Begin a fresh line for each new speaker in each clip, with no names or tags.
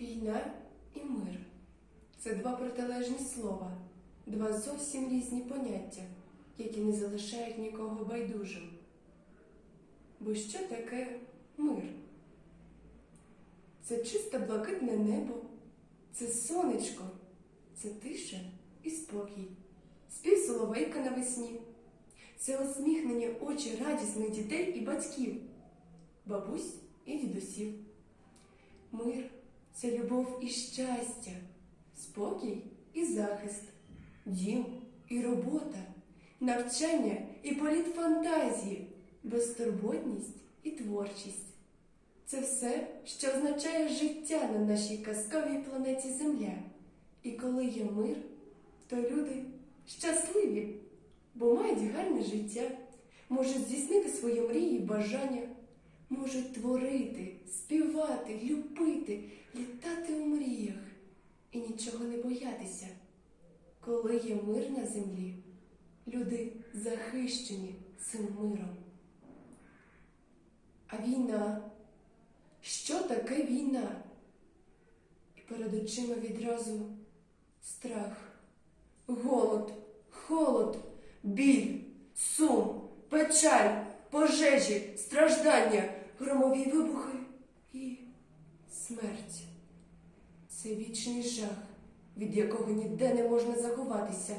Війна і мир це два протилежні слова, два зовсім різні поняття, які не залишають нікого байдужим. Бо що таке мир? Це чисте блакитне небо, це сонечко, це тиша і спокій, спів соловейка навесні, це усміхнені очі радісних дітей і батьків, бабусь і дідусів. Мир це любов і щастя, спокій і захист, дім і робота, навчання і політ фантазії, безтурботність і творчість. Це все, що означає життя на нашій казковій планеті Земля. І коли є мир, то люди щасливі, бо мають гарне життя, можуть здійснити свої мрії і бажання, можуть творити, співати, любити, літати у мріях і нічого не боятися. Коли є мир на землі, люди захищені цим миром. А війна? Що таке війна? І перед очима відразу страх, голод, холод, біль, сум, печаль, пожежі, страждання, громові вибухи і смерть. Це вічний жах, від якого ніде не можна заховатися,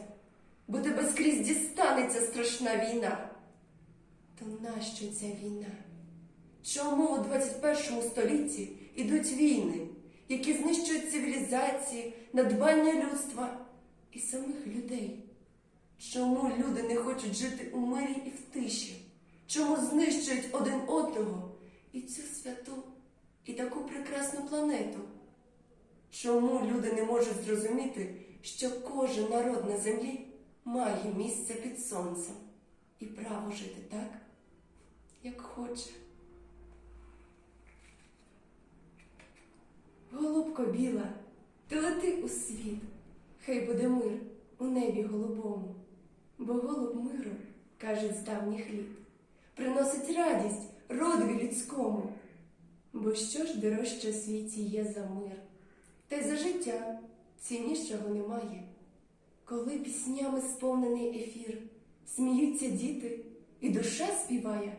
бо тебе скрізь дістанеться страшна війна. То нащо ця війна? Чому у 21 столітті ідуть війни, які знищують цивілізації, надбання людства і самих людей? Чому люди не хочуть жити у мирі і в тиші? Чому знищують один одного і цю святу, і таку прекрасну планету? Чому люди не можуть зрозуміти, що кожен народ на землі має місце під сонцем і право жити так, як хоче? Голубко біла, ти лети у світ, хай буде мир у небі голубому, бо голуб миру, кажуть з давніх літ, приносить радість родові людському. Бо що ж дорожче світі є за мир, та й за життя ціннішого немає. Коли піснями сповнений ефір, сміються діти, і душа співає,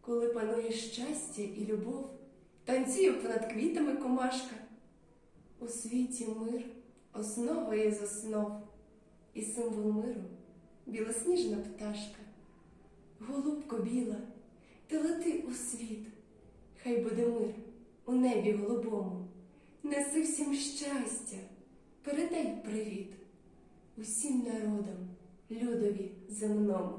коли панує щастя і любов, танцює понад квітами комашка. У світі мир основа із основ, і символ миру білосніжна пташка. Голубко біла, ти лети у світ, хай буде мир у небі голубому. Неси всім щастя, передай привіт усім народам, людові земному.